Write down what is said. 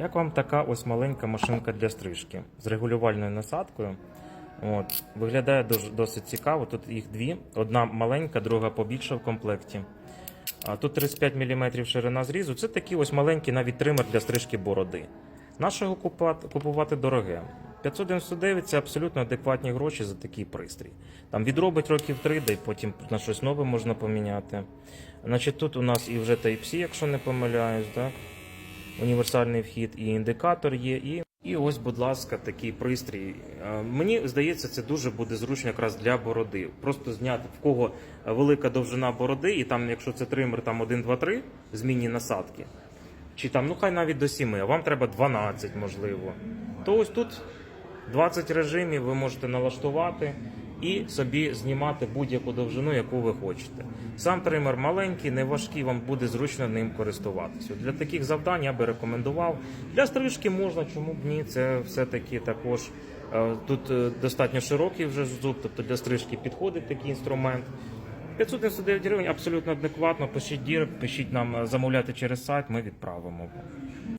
Як вам така ось маленька машинка для стрижки з регулювальною насадкою? От. Виглядає досить цікаво. Тут їх дві. Одна маленька, друга побільша в комплекті. А тут 35 мм ширина зрізу. Це такий ось маленький навіть тример для стрижки бороди. Нашого купувати, дороге. 599 це абсолютно адекватні гроші за такий пристрій. Там відробить років 3, да й потім на щось нове можна поміняти. Значить, тут у нас і вже Type-C, якщо не помиляюсь, так? Універсальний вхід, і індикатор є, і. І ось, будь ласка, такий пристрій. Е, Мені здається, це дуже буде зручно якраз для бороди. Просто зняти в кого велика довжина бороди, і там, якщо це тример, там 1, 2, 3, змінні насадки. Чи там, ну хай навіть до 7, а вам треба 12, можливо. То ось тут 20 режимів ви можете налаштувати і собі знімати будь-яку довжину, яку ви хочете. Сам тример маленький, не важкий, вам буде зручно ним користуватися. Для таких завдань я би рекомендував. Для стрижки можна, чому б ні? Це все-таки також е, тут е, достатньо широкий вже зуб, тобто для стрижки підходить такий інструмент. 599 гривень абсолютно адекватно. Пишіть дір, пишіть нам е, замовляти через сайт, ми відправимо.